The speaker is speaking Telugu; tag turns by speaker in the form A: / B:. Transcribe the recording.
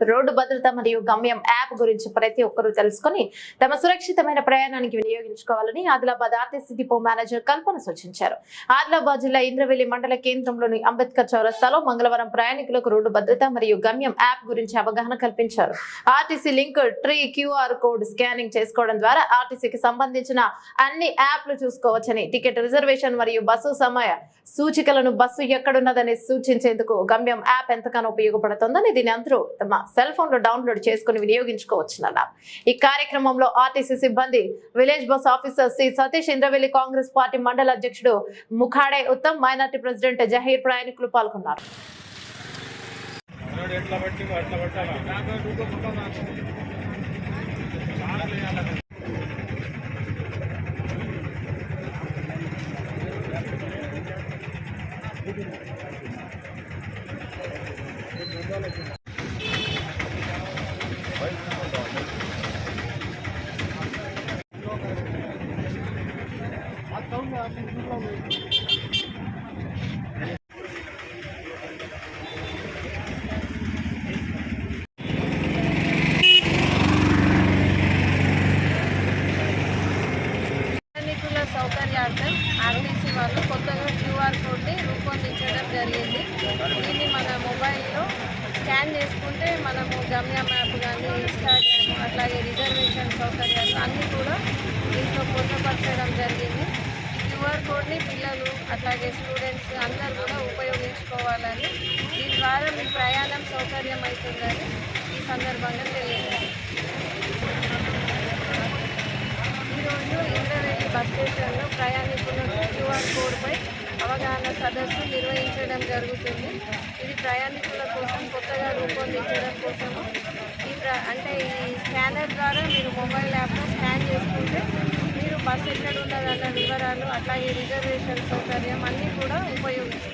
A: రోడ్డు భద్రత మరియు గమ్యం యాప్ గురించి ప్రతి ఒక్కరూ తెలుసుకొని తమ సురక్షితమైన ప్రయాణానికి వినియోగించుకోవాలని Adilabad RTC depot manager Kalpana సూచించారు. ఆదిలాబాద్ జిల్లా ఇంద్రవెల్లి మండల కేంద్రంలోని అంబేద్కర్ చౌరస్తాలో మంగళవారం ప్రయాణికులకు రోడ్డు భద్రత మరియు గమ్యం యాప్ గురించి అవగాహన కల్పించారు. RTC link tree QR code scanning చేసుకోవడం ద్వారా ఆర్టీసీకి సంబంధించిన అన్ని యాప్లు చూసుకోవచ్చని టికెట్ రిజర్వేషన్ మరియు బస్సు సమయ సూచికలను బస్సు ఎక్కడున్నదని సూచించేందుకు గమ్యం యాప్ ఎంతగానో ఉపయోగపడుతుందని దీని అందరూ తమ సెల్ ఫోన్లో డౌన్లోడ్ చేసుకుని వినియోగించుకోవచ్చునన్నారు ఈ కార్యక్రమంలో ఆర్టీసీ సిబ్బంది village bus officer C Satish Indravelli Congress party మండల అధ్యక్షుడు ముఖాడే ఉత్తమ్ మైనార్టీ ప్రెసిడెంట్ జహీర్ ప్రయాణికులు పాల్గొన్నారు.
B: సౌకర్యార్థం ఆర్టీసీ వాళ్ళు కొత్తగా క్యూఆర్ కోడ్ని రూపొందించడం జరిగింది. దీన్ని మన మొబైల్లో స్కాన్ చేసుకుంటే మనము గమ్య మ్యాప్ కానీ ఇన్స్టాగ్రామ్ అట్లాగే రిజర్వేషన్ సౌకర్యాలు అన్నీ కూడా దీంట్లో పొందుపరచడం జరిగింది. కోడ్ని పిల్లలు అట్లాగే స్టూడెంట్స్ అందరూ కూడా ఉపయోగించుకోవాలని దీని ద్వారా మీ ప్రయాణం సౌకర్యం అవుతుందని ఈ సందర్భంగా తెలియజేస్తాను ఈరోజు ఇంద్రవేణి బస్ స్టేషన్లో ప్రయాణికులకు క్యూఆర్ కోడ్పై అవగాహన సదస్సు నిర్వహించడం జరుగుతుంది. ఇది ప్రయాణికుల కోసం కొత్తగా రూపొందించడం కోసము. ఈ ప్ర అంటే ఈ స్కానర్ ద్వారా మీరు మొబైల్ యాప్లో స్కాన్ చేసుకుంటే బస్సు ఎక్కడ ఉన్నదన్న వివరాలు అట్లాగే రిజర్వేషన్ సౌకర్యం అన్నీ కూడా ఉపయోగిస్తాం